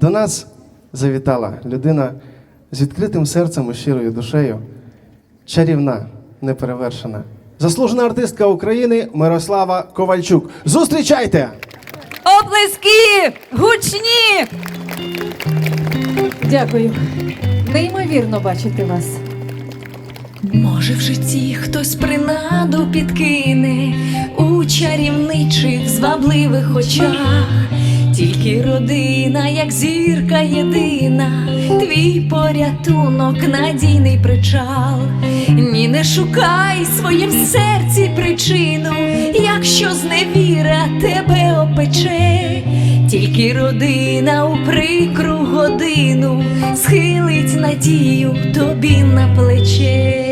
До нас завітала людина з відкритим серцем і щирою душею, чарівна, неперевершена. Заслужена артистка України Мирослава Ковальчук. Зустрічайте! Оплески! Гучні! Дякую. Неймовірно бачити вас. Може, в житті хтось принаду підкине у чарівничих, звабливих очах. Тільки родина, як зірка єдина, твій порятунок, надійний причал. Ні, не шукай своїм серці причину, якщо зневіра тебе опече, тільки родина у прикру годину схилить надію тобі на плече.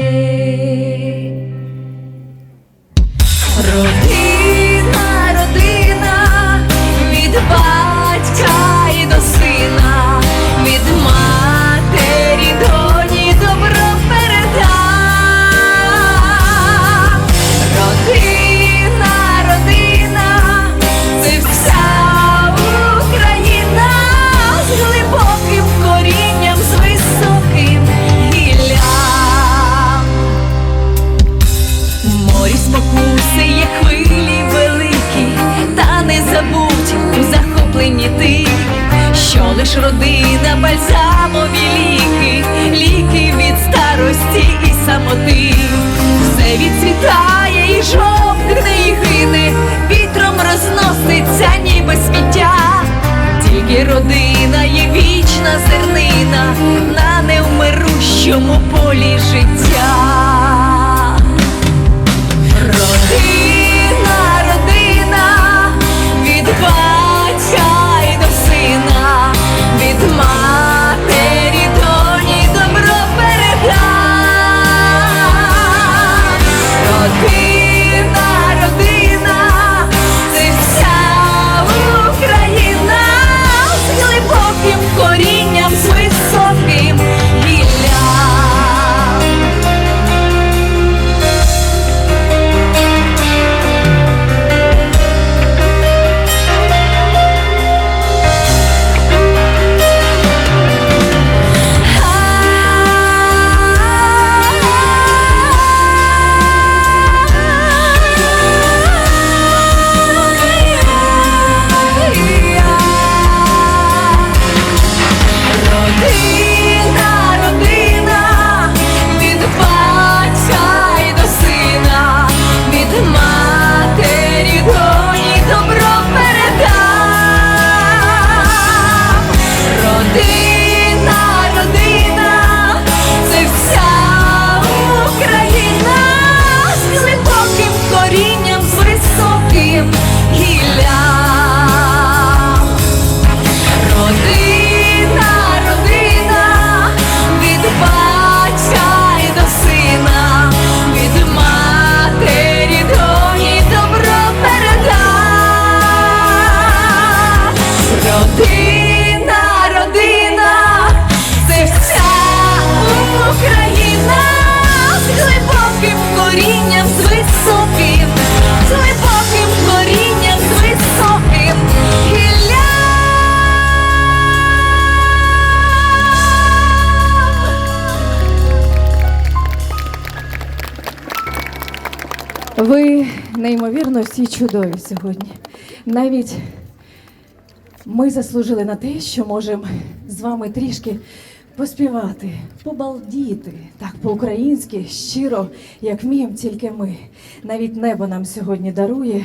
Спокуси є хвилі великі, та не забудь у захопленні ти, що лиш родина, бальзамові ліки, ліки від старості і самоти, все відцвітає і жовтне і гине, вітром розноситься, ніби сміття. Тільки родина є вічна зернина на невмирущому полі життя. Неймовірно всі чудові сьогодні. Навіть ми заслужили на те, що можемо з вами трішки поспівати, побалдіти так по-українськи, щиро, як вміємо тільки ми. Навіть небо нам сьогодні дарує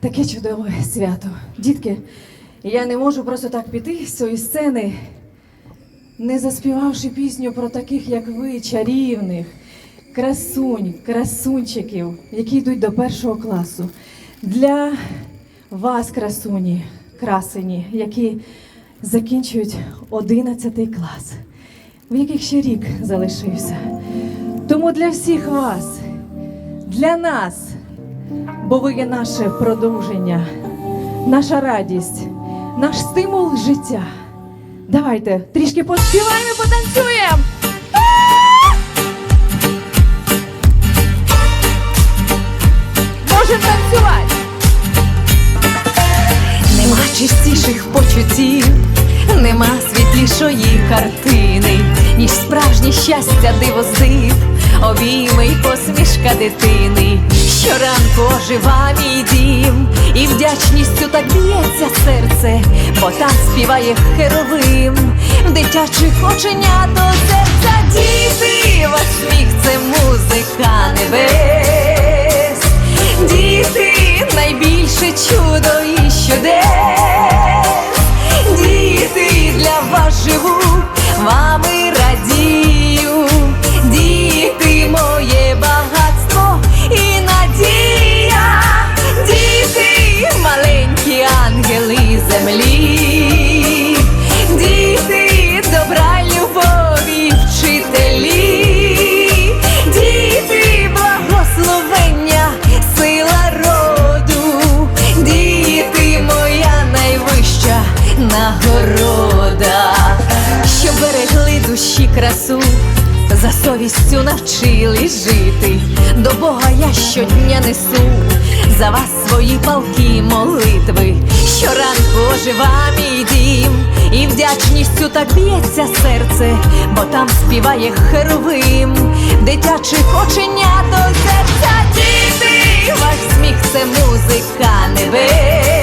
таке чудове свято. Дітки, я не можу просто так піти з цієї сцени, не заспівавши пісню про таких, як ви, чарівних, красунь, красунчиків, які йдуть до першого класу. Для вас, красуні, красені, які закінчують 11 клас, в яких ще рік залишився. Тому для всіх вас, для нас, бо ви є наше продовження, наша радість, наш стимул життя. Давайте трішки поспіваємо, потанцюємо. Світлішої картини, ніж справжнє щастя диво з обійми й посмішка дитини. Щоранку ожива мій дім, і вдячністю так б'ється серце, бо там співає херовим, в оченят до серця діти, ваш сміх це музика небес. Совістю навчились жити. До Бога я щодня несу за вас свої палки молитви. Щоранку ожива мій дім, і вдячністю так б'ється серце, бо там співає херовим, дитячих оченят до серця діти, ваш сміх це музика небес.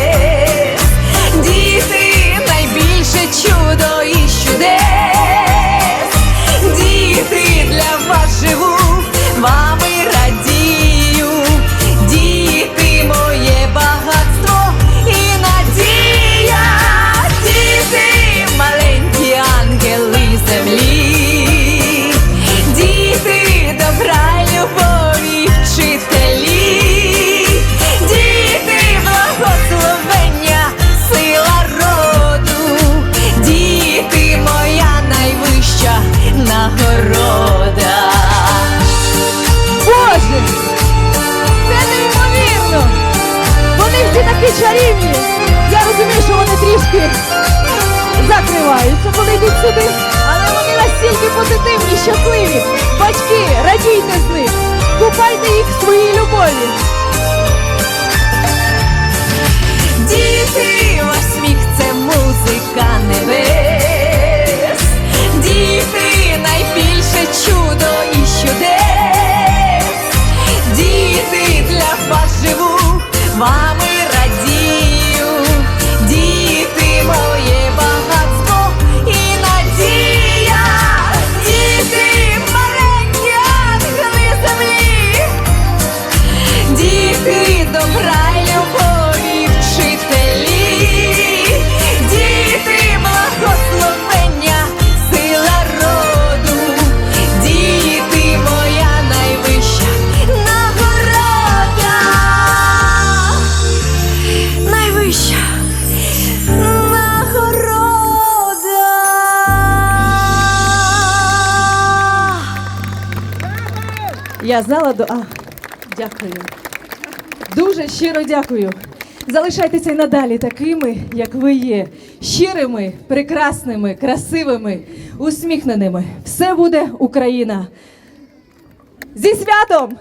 Сюди, але вони настільки позитивні, щасливі. Батьки, радійте з них, купайте їх в своїй любові. Діти, ваш сміх це музика небес. Я знала до. А, дякую. Дуже щиро дякую. Залишайтеся й надалі такими, як ви є. Щирими, прекрасними, красивими, усміхненими. Все буде Україна. Зі святом!